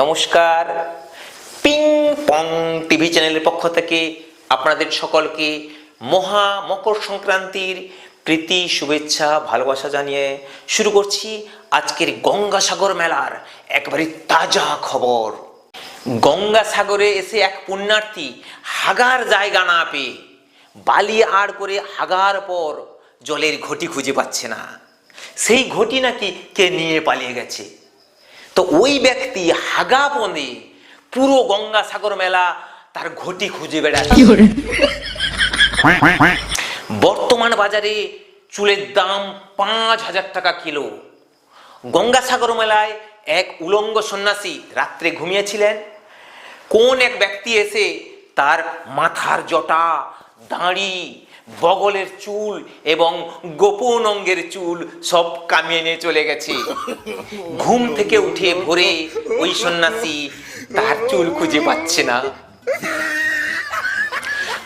নমস্কার। Ping pong TV চ্যানেলের পক্ষ থেকে আপনাদের সকলকে মহা মকর সংক্রান্তির প্রীতি, শুভেচ্ছা, ভালোবাসা জানিয়ে শুরু করছি আজকের গঙ্গাসাগর মেলার একবারে তাজা খবর। গঙ্গাসাগরে এসে এক পুণ্যার্থী হাগার জায়গা না পেয়ে বালি আড় করে হাগার পর জলের ঘটি খুঁজে পাচ্ছে না। সেই ঘটি নাকি কে নিয়ে পালিয়ে গেছে? তো ওই ব্যক্তি হাগা পন্দে পুরো গঙ্গাসাগর মেলা তার ঘটি খুঁজে বেড়াচ্ছে বর্তমান বাজারে চুলের দাম পাঁচ হাজার টাকা কিলো। গঙ্গাসাগর মেলায় এক উলঙ্গ সন্ন্যাসী রাত্রে ঘুমিয়েছিলেন। কোন এক ব্যক্তি এসে তার মাথার জটা দাড়ি বগলের চুল এবং গোপন অঙ্গের চুল সব কামিয়ে নিয়ে চলে গেছে। ঘুম থেকে উঠে ভোরে ওই সন্ন্যাসী তার চুল খুঁজে পাচ্ছে না।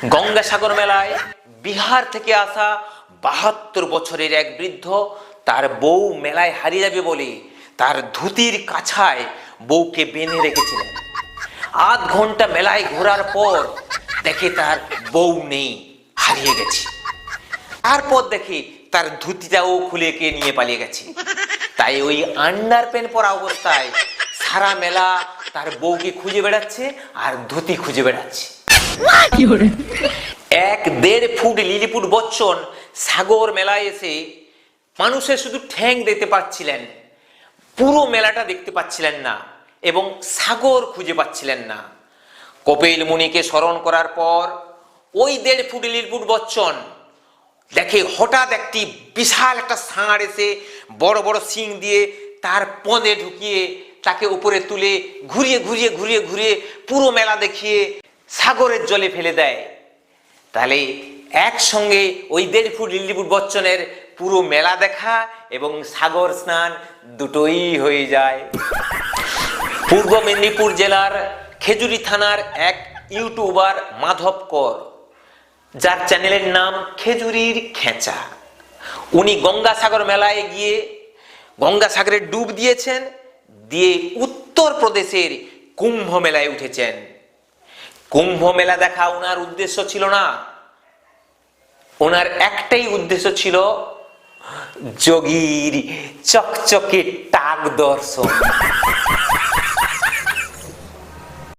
গঙ্গাসাগর মেলায় বিহার থেকে আসা বাহাত্তর বছরের এক বৃদ্ধ তার বউ মেলায় হারিয়ে যাবে বলে তার ধুতির কাছায় বউকে বেঁধে রেখেছিলেন। আধ ঘণ্টা মেলায় ঘোরার পর দেখে তার বউ নেই। হারিয়ে গেছে। তারপর দেখে তার ধুতিটাও খুলে কে নিয়ে পালিয়ে গেছে। তাই ওই আন্ডার প্যান্ট পরা অবস্থায় সারা মেলা তার বউকে খুঁজে বেড়াচ্ছে আর ধুতি খুঁজে বেড়াচ্ছে। এক দেড় ফুট লিলিপুট বচ্চন সাগর মেলায় এসে মানুষের শুধু ঠ্যাং দেখতে পাচ্ছিলেন পুরো মেলাটা দেখতে পাচ্ছিলেন না এবং সাগর খুঁজে পাচ্ছিলেন না। কপিল মুনিকে স্মরণ করার পর ওই দেড় ফুট লিলিপুট বচ্চন। দেখে হঠাৎ একটি বিশাল একটা ষাঁড় এসে বড় বড় শিং দিয়ে তার পদে ঢুকিয়ে তাকে উপরে তুলে ঘুরিয়ে ঘুরিয়ে ঘুরিয়ে ঘুরিয়ে পুরো মেলা দেখিয়ে সাগরের জলে ফেলে দেয়। তাহলে একসঙ্গে ওই দেড় ফুট লিলিপুর বচ্চনের পুরো মেলা দেখা এবং সাগর স্নান দুটোই হয়ে যায়। পূর্ব মেদিনীপুর জেলার খেজুরি থানার এক ইউটিউবার মাধব কর যার চ্যানেলের নাম খেজুরির খেঁচা। উনি গঙ্গাসাগর মেলায় গিয়ে গঙ্গাসাগরে ডুব দিয়েছেন, দিয়ে উত্তর প্রদেশের কুম্ভ মেলায় উঠেছেন। কুম্ভ মেলা দেখা ওনার উদ্দেশ্য ছিল না। ওনার একটাই উদ্দেশ্য ছিল যোগীর চকচকে টাক দর্শন।